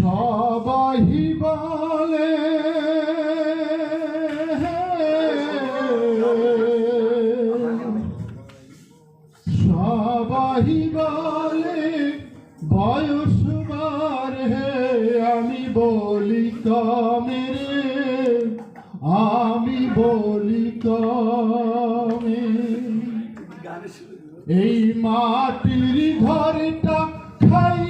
সবাই বলে সবাই বলে, বয়স বার হে, আমি বলি কমে রে, আমি বলি কমে এই মাটির ঘরটা খাইল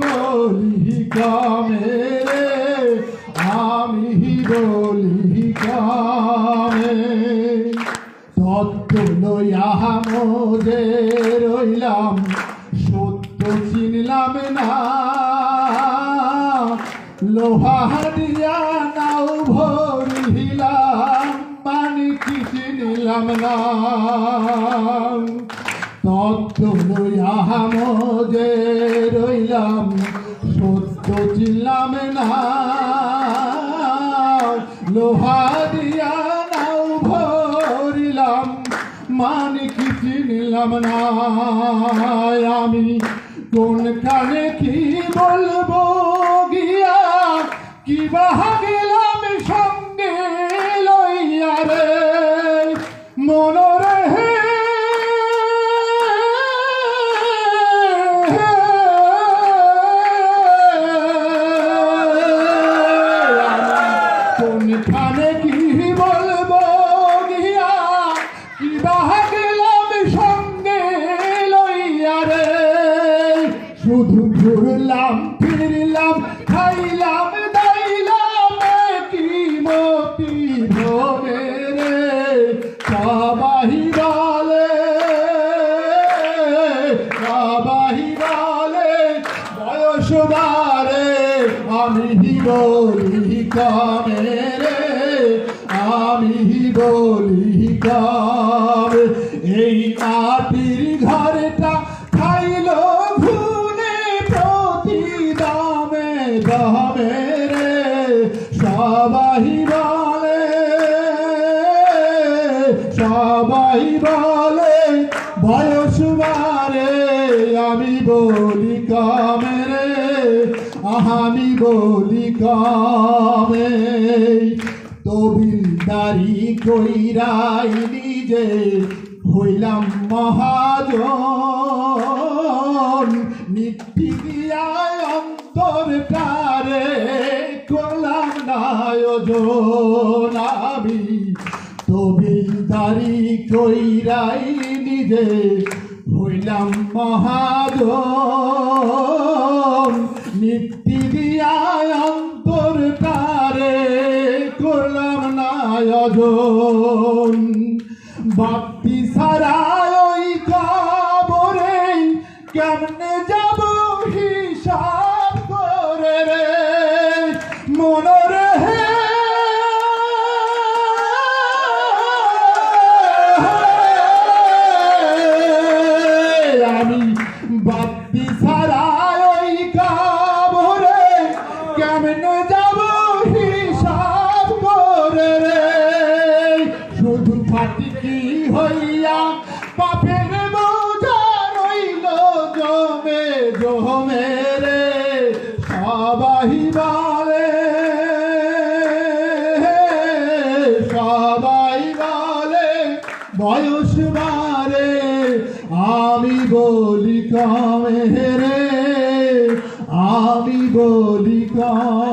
বলি কমে আমি বলি কমে। তত্ত্ব লইয়া মোদে রইলাম, সত্য চিনলাম না। লোহা দিয়া নাও ভরিলাম পানি কি চিনলাম না। তত্ত্ব মোদে রইলাম সত্য চিনলাম না লোহা দিয়া নাও ভরিলাম মানে কি চিনিলাম না। আমি কোন কানে কি শুধু ঘুরলাম ফিরলাম, খাইলাম, দাইলাম কি মতি ভোগে রে। সবাই বলে সবাই বলে, বয়স বারে, আমি বলি কমে রে আমি বলি কমে সবাই বলে সবাই বলে, বয়স বারে আমি বলি কমে রে আমি বলি কমে। তবিলদারি কইরাই নিজে হইলাম মহাজন নীতি দিয়ায় অন্তর কারে করলাম না আয়োজন আমি তবিলদারি কইরাই নিজে হইলাম মহাজন। নীতি দিয়ায় অন্তর কারে করলাম না আয়োজন বাপ্তি সারা ওই কবরে, কেমনে যাব হিসাব করে রে? কি হইয়া? পাপের বোঝা রইল জমে জমে রে, সবাই বলে। সবাই বলে, বয়স বারে আমি বলি কমে রে, আমি বলি কম